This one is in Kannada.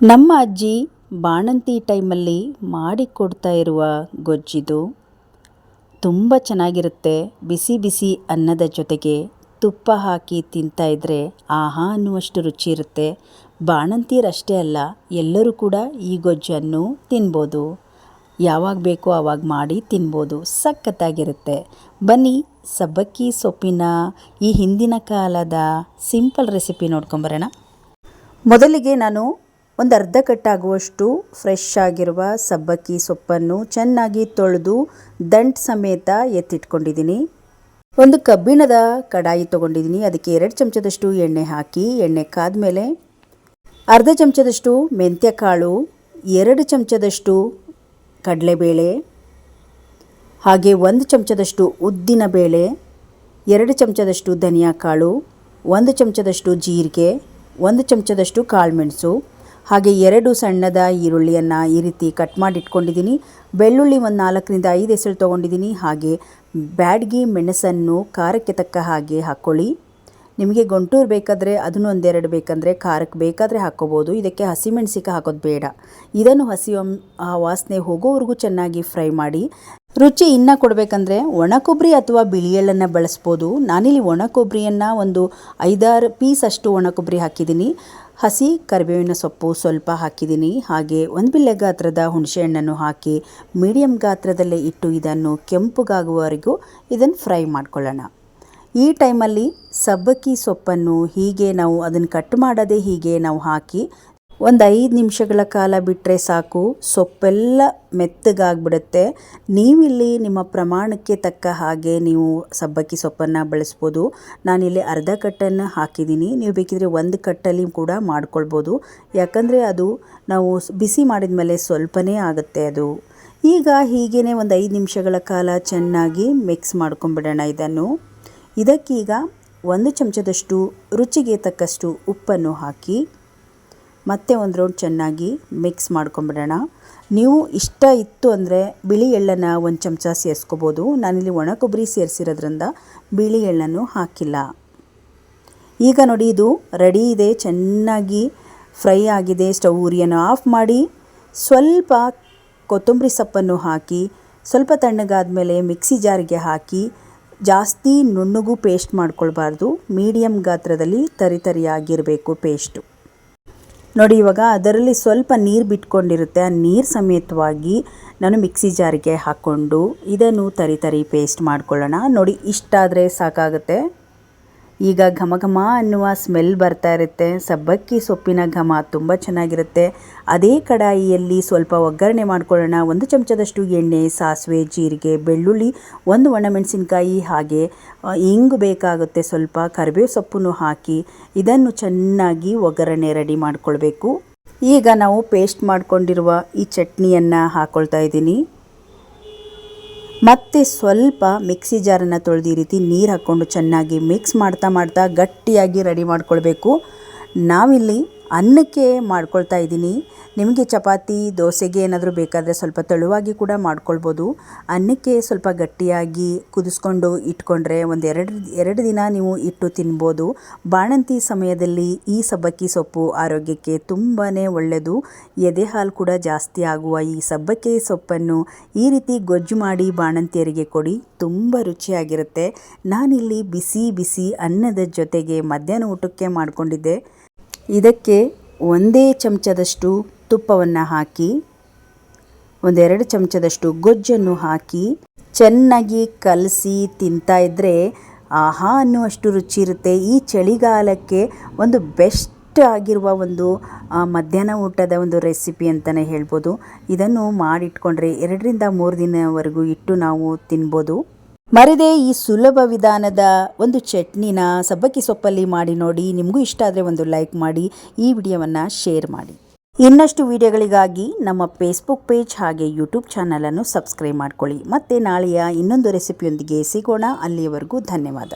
ನಮ್ಮ ಅಜ್ಜಿ ಬಾಣಂತಿ ಟೈಮಲ್ಲಿ ಮಾಡಿಕೊಡ್ತಾ ಇರುವ ಗೊಜ್ಜಿದು ತುಂಬ ಚೆನ್ನಾಗಿರುತ್ತೆ. ಬಿಸಿ ಬಿಸಿ ಅನ್ನದ ಜೊತೆಗೆ ತುಪ್ಪ ಹಾಕಿ ತಿಂತಾ ಇದ್ದರೆ ಆಹಾ ಅನ್ನುವಷ್ಟು ರುಚಿ ಇರುತ್ತೆ. ಬಾಣಂತಿಯರಷ್ಟೇ ಅಲ್ಲ, ಎಲ್ಲರೂ ಕೂಡ ಈ ಗೊಜ್ಜನ್ನು ತಿನ್ಬೋದು. ಯಾವಾಗ ಬೇಕೋ ಆವಾಗ ಮಾಡಿ ತಿನ್ಬೋದು. ಸಖತ್ತಾಗಿರುತ್ತೆ. ಬನ್ನಿ, ಸಬ್ಬಕ್ಕಿ ಸೊಪ್ಪಿನ ಈ ಹಿಂದಿನ ಕಾಲದ ಸಿಂಪಲ್ ರೆಸಿಪಿ ನೋಡ್ಕೊಂಬರೋಣ. ಮೊದಲಿಗೆ ನಾನು ಒಂದು ಅರ್ಧ ಕಟ್ಟಾಗುವಷ್ಟು ಫ್ರೆಶ್ ಆಗಿರುವ ಸಬ್ಬಕ್ಕಿ ಸೊಪ್ಪನ್ನು ಚೆನ್ನಾಗಿ ತೊಳೆದು ದಂಟ್ ಸಮೇತ ಎತ್ತಿಟ್ಕೊಂಡಿದ್ದೀನಿ. ಒಂದು ಕಬ್ಬಿಣದ ಕಡಾಯಿ ತೊಗೊಂಡಿದ್ದೀನಿ. ಅದಕ್ಕೆ ಎರಡು ಚಮಚದಷ್ಟು ಎಣ್ಣೆ ಹಾಕಿ, ಎಣ್ಣೆ ಕಾದ ಮೇಲೆ ಅರ್ಧ ಚಮಚದಷ್ಟು ಮೆಂತ್ಯ ಕಾಳು ಎರಡು ಚಮಚದಷ್ಟು ಕಡಲೆಬೇಳೆ, ಹಾಗೆ ಒಂದು ಚಮಚದಷ್ಟು ಉದ್ದಿನ ಬೇಳೆ, ಎರಡು ಚಮಚದಷ್ಟು ಧನಿಯಾ ಕಾಳು ಒಂದು ಚಮಚದಷ್ಟು ಜೀರಿಗೆ, ಒಂದು ಚಮಚದಷ್ಟು ಕಾಳುಮೆಣಸು ಹಾಗೆ ಎರಡು ಸಣ್ಣದ ಈರುಳ್ಳಿಯನ್ನು ಈ ರೀತಿ ಕಟ್ ಮಾಡಿ ಇಟ್ಕೊಂಡಿದ್ದೀನಿ ಬೆಳ್ಳುಳ್ಳಿ ಒಂದು ನಾಲ್ಕರಿಂದ ಐದು ಹೆಸರು ತೊಗೊಂಡಿದ್ದೀನಿ. ಹಾಗೆ ಬ್ಯಾಡ್ಗಿ ಮೆಣಸನ್ನು ಖಾರಕ್ಕೆ ತಕ್ಕ ಹಾಗೆ ಹಾಕ್ಕೊಳ್ಳಿ ನಿಮಗೆ ಗೊಂಟೂರು ಬೇಕಾದರೆ ಅದನ್ನು ಒಂದೆರಡು ಬೇಕಂದರೆ ಖಾರಕ್ಕೆ ಬೇಕಾದರೆ ಹಾಕ್ಕೋಬೋದು. ಇದಕ್ಕೆ ಹಸಿಮೆಣಸಿಕ ಹಾಕೋದು ಬೇಡ. ಇದನ್ನು ಹಸಿ ವಾಸನೆ ಹೋಗೋವರೆಗೂ ಚೆನ್ನಾಗಿ ಫ್ರೈ ಮಾಡಿ. ರುಚಿ ಇನ್ನ ಕೊಡಬೇಕಂದ್ರೆ ಒಣ ಕೊಬ್ಬರಿ ಅಥವಾ ಬಿಳಿ ಎಳ್ಳನ್ನು ಬಳಸ್ಬೋದು. ನಾನಿಲ್ಲಿ ಒಣ ಕೊಬ್ಬರಿಯನ್ನು ಒಂದು ಐದಾರು ಪೀಸ್ ಅಷ್ಟು ಒಣ ಕೊಬ್ಬರಿ ಹಾಕಿದ್ದೀನಿ. ಹಸಿ ಕರಿಬೇವಿನ ಸೊಪ್ಪು ಸ್ವಲ್ಪ ಹಾಕಿದ್ದೀನಿ. ಹಾಗೆ ಒಂದು ಬಿಲ್ಲೆ ಗಾತ್ರದ ಹುಣಸೆಹಣ್ಣನ್ನು ಹಾಕಿ ಮೀಡಿಯಂ ಗಾತ್ರದಲ್ಲೇ ಇಟ್ಟು ಇದನ್ನು ಕೆಂಪುಗಾಗುವವರೆಗೂ ಇದನ್ನು ಫ್ರೈ ಮಾಡ್ಕೊಳ್ಳೋಣ. ಈ ಟೈಮಲ್ಲಿ ಸಬ್ಬಕ್ಕಿ ಸೊಪ್ಪನ್ನು ಹೀಗೆ ನಾವು ಅದನ್ನು ಕಟ್ ಮಾಡದೆ ಹೀಗೆ ನಾವು ಹಾಕಿ ಒಂದು ಐದು ನಿಮಿಷಗಳ ಕಾಲ ಬಿಟ್ಟರೆ ಸಾಕು, ಸೊಪ್ಪೆಲ್ಲ ಮೆತ್ತಗಾಗ್ಬಿಡುತ್ತೆ. ನೀವಿಲ್ಲಿ ನಿಮ್ಮ ಪ್ರಮಾಣಕ್ಕೆ ತಕ್ಕ ಹಾಗೆ ನೀವು ಸಬ್ಬಕ್ಕಿ ಸೊಪ್ಪನ್ನು ಬಳಸ್ಬೋದು. ನಾನಿಲ್ಲಿ ಅರ್ಧ ಕಟ್ಟನ್ನು ಹಾಕಿದ್ದೀನಿ. ನೀವು ಬೇಕಿದ್ರೆ ಒಂದು ಕಟ್ಟಲ್ಲಿ ಕೂಡ ಮಾಡ್ಕೊಳ್ಬೋದು. ಯಾಕಂದರೆ ಅದು ನಾವು ಬಿಸಿ ಮಾಡಿದ ಮೇಲೆ ಸ್ವಲ್ಪನೇ ಆಗುತ್ತೆ ಅದು. ಈಗ ಹೀಗೇ ಒಂದು ಐದು ನಿಮಿಷಗಳ ಕಾಲ ಚೆನ್ನಾಗಿ ಮಿಕ್ಸ್ ಮಾಡ್ಕೊಂಬಿಡೋಣ ಇದನ್ನು. ಇದಕ್ಕೀಗ ಒಂದು ಚಮಚದಷ್ಟು ರುಚಿಗೆ ತಕ್ಕಷ್ಟು ಉಪ್ಪನ್ನು ಹಾಕಿ ಮತ್ತೆ ಒಂದು ರೌಂಡ್ ಚೆನ್ನಾಗಿ ಮಿಕ್ಸ್ ಮಾಡ್ಕೊಂಬಿಡೋಣ. ನೀವು ಇಷ್ಟ ಇತ್ತು ಅಂದರೆ ಬಿಳಿ ಎಳ್ಳನ್ನು ಒಂದು ಚಮಚ ಸೇರಿಸ್ಕೋಬೋದು. ನಾನಿಲ್ಲಿ ಒಣ ಕೊಬ್ಬರಿ ಸೇರಿಸಿರೋದ್ರಿಂದ ಬಿಳಿ ಎಳ್ಳನ್ನು ಹಾಕಿಲ್ಲ. ಈಗ ನೋಡಿ, ಇದು ರೆಡಿ ಇದೆ, ಚೆನ್ನಾಗಿ ಫ್ರೈ ಆಗಿದೆ. ಸ್ಟವ್ ಉರಿಯನ್ನು ಆಫ್ ಮಾಡಿ ಸ್ವಲ್ಪ ಕೊತ್ತಂಬರಿ ಸೊಪ್ಪನ್ನು ಹಾಕಿ, ಸ್ವಲ್ಪ ತಣ್ಣಗಾದ ಮೇಲೆ ಮಿಕ್ಸಿ ಜಾರಿಗೆ ಹಾಕಿ, ಜಾಸ್ತಿ ನುಣ್ಣಗೂ ಪೇಸ್ಟ್ ಮಾಡ್ಕೊಳ್ಬಾರ್ದು. ಮೀಡಿಯಮ್ ಗಾತ್ರದಲ್ಲಿ ತರಿತರಿಯಾಗಿರಬೇಕು ಪೇಸ್ಟು ನೋಡಿ, ಇವಾಗ ಅದರಲ್ಲಿ ಸ್ವಲ್ಪ ನೀರು ಬಿಟ್ಕೊಂಡಿರುತ್ತೆ. ಆ ನೀರು ಸಮೇತವಾಗಿ ನಾನು ಮಿಕ್ಸಿ ಜಾರಿಗೆ ಹಾಕ್ಕೊಂಡು ಇದನ್ನು ತರಿ ತರಿ ಪೇಸ್ಟ್ ಮಾಡ್ಕೊಳ್ಳೋಣ. ನೋಡಿ, ಇಷ್ಟಾದರೆ ಸಾಕಾಗುತ್ತೆ. ಈಗ ಘಮ ಘಮ ಅನ್ನುವ ಸ್ಮೆಲ್ ಬರ್ತಾ ಇರುತ್ತೆ. ಸಬ್ಬಕ್ಕಿ ಸೊಪ್ಪಿನ ಘಮ ತುಂಬ ಚೆನ್ನಾಗಿರುತ್ತೆ. ಅದೇ ಕಡಾಯಿಯಲ್ಲಿ ಸ್ವಲ್ಪ ಒಗ್ಗರಣೆ ಮಾಡ್ಕೊಳ್ಳೋಣ. ಒಂದು ಚಮಚದಷ್ಟು ಎಣ್ಣೆ, ಸಾಸಿವೆ, ಜೀರಿಗೆ, ಬೆಳ್ಳುಳ್ಳಿ, ಒಂದು ಒಣಮೆಣಸಿನ್ಕಾಯಿ ಹಾಗೆ ಇಂಗು ಬೇಕಾಗುತ್ತೆ ಸ್ವಲ್ಪ. ಕರಿಬೇವು ಸೊಪ್ಪನ್ನು ಹಾಕಿ ಇದನ್ನು ಚೆನ್ನಾಗಿ ಒಗ್ಗರಣೆ ರೆಡಿ ಮಾಡ್ಕೊಳ್ಬೇಕು. ಈಗ ನಾವು ಪೇಸ್ಟ್ ಮಾಡಿಕೊಂಡಿರುವ ಈ ಚಟ್ನಿಯನ್ನು ಹಾಕ್ಕೊಳ್ತಾ ಇದ್ದೀನಿ. ಮತ್ತು ಸ್ವಲ್ಪ ಮಿಕ್ಸಿ ಜಾರನ್ನು ತೊಳೆದು ಈ ರೀತಿ ನೀರು ಹಾಕ್ಕೊಂಡು ಚೆನ್ನಾಗಿ ಮಿಕ್ಸ್ ಮಾಡ್ತಾ ಮಾಡ್ತಾ ಗಟ್ಟಿಯಾಗಿ ರೆಡಿ ಮಾಡ್ಕೊಳ್ಬೇಕು. ನಾವಿಲ್ಲಿ ಅನ್ನಕ್ಕೆ ಮಾಡ್ಕೊಳ್ತಾ ಇದ್ದೀನಿ. ನಿಮಗೆ ಚಪಾತಿ, ದೋಸೆಗೆ ಏನಾದರೂ ಬೇಕಾದರೆ ಸ್ವಲ್ಪ ತೆಳುವಾಗಿ ಕೂಡ ಮಾಡ್ಕೊಳ್ಬೋದು. ಅನ್ನಕ್ಕೆ ಸ್ವಲ್ಪ ಗಟ್ಟಿಯಾಗಿ ಕುದಿಸ್ಕೊಂಡು ಇಟ್ಕೊಂಡ್ರೆ ಒಂದು ಎರಡು ಎರಡು ದಿನ ನೀವು ಇಟ್ಟು ತಿನ್ಬೋದು. ಬಾಣಂತಿ ಸಮಯದಲ್ಲಿ ಈ ಸಬ್ಬಕ್ಕಿ ಸೊಪ್ಪು ಆರೋಗ್ಯಕ್ಕೆ ತುಂಬಾ ಒಳ್ಳೆಯದು. ಎದೆ ಹಾಲು ಕೂಡ ಜಾಸ್ತಿ ಆಗುವ ಈ ಸಬ್ಬಕ್ಕಿ ಸೊಪ್ಪನ್ನು ಈ ರೀತಿ ಗೊಜ್ಜು ಮಾಡಿ ಬಾಣಂತಿಯರಿಗೆ ಕೊಡಿ, ತುಂಬ ರುಚಿಯಾಗಿರುತ್ತೆ. ನಾನಿಲ್ಲಿ ಬಿಸಿ ಬಿಸಿ ಅನ್ನದ ಜೊತೆಗೆ ಮಧ್ಯಾಹ್ನ ಊಟಕ್ಕೆ ಮಾಡಿಕೊಂಡಿದ್ದೆ. ಇದಕ್ಕೆ ಒಂದೇ ಚಮಚದಷ್ಟು ತುಪ್ಪವನ್ನು ಹಾಕಿ, ಒಂದೆರಡು ಚಮಚದಷ್ಟು ಗೊಜ್ಜನ್ನು ಹಾಕಿ ಚೆನ್ನಾಗಿ ಕಲಸಿ ತಿಂತಾ ಇದ್ದರೆ ಆಹಾ ಅನ್ನುವಷ್ಟು ರುಚಿ ಇರುತ್ತೆ. ಈ ಚಳಿಗಾಲಕ್ಕೆ ಒಂದು ಬೆಸ್ಟ್ ಆಗಿರುವ ಒಂದು ಮಧ್ಯಾಹ್ನ ಊಟದ ಒಂದು ರೆಸಿಪಿ ಅಂತಲೇ ಹೇಳ್ಬೋದು. ಇದನ್ನು ಮಾಡಿಟ್ಕೊಂಡ್ರೆ ಎರಡರಿಂದ ಮೂರು ದಿನವರೆಗೂ ಇಟ್ಟು ನಾವು ತಿನ್ಬೋದು. ಮರದೇ ಈ ಸುಲಭ ವಿಧಾನದ ಒಂದು ಚಟ್ನಿನ ಸಬ್ಬಕ್ಕಿ ಸೊಪ್ಪಲ್ಲಿ ಮಾಡಿ ನೋಡಿ, ನಿಮಗೂ ಇಷ್ಟ ಆದರೆ ಒಂದು ಲೈಕ್ ಮಾಡಿ, ಈ ವಿಡಿಯೋವನ್ನು ಶೇರ್ ಮಾಡಿ. ಇನ್ನಷ್ಟು ವಿಡಿಯೋಗಳಿಗಾಗಿ ನಮ್ಮ ಫೇಸ್ಬುಕ್ ಪೇಜ್ ಹಾಗೆ ಯೂಟ್ಯೂಬ್ ಚಾನಲನ್ನು ಸಬ್ಸ್ಕ್ರೈಬ್ ಮಾಡ್ಕೊಳ್ಳಿ. ಮತ್ತು ನಾಳೆಯ ಇನ್ನೊಂದು ರೆಸಿಪಿಯೊಂದಿಗೆ ಸಿಗೋಣ. ಅಲ್ಲಿಯವರೆಗೂ ಧನ್ಯವಾದ.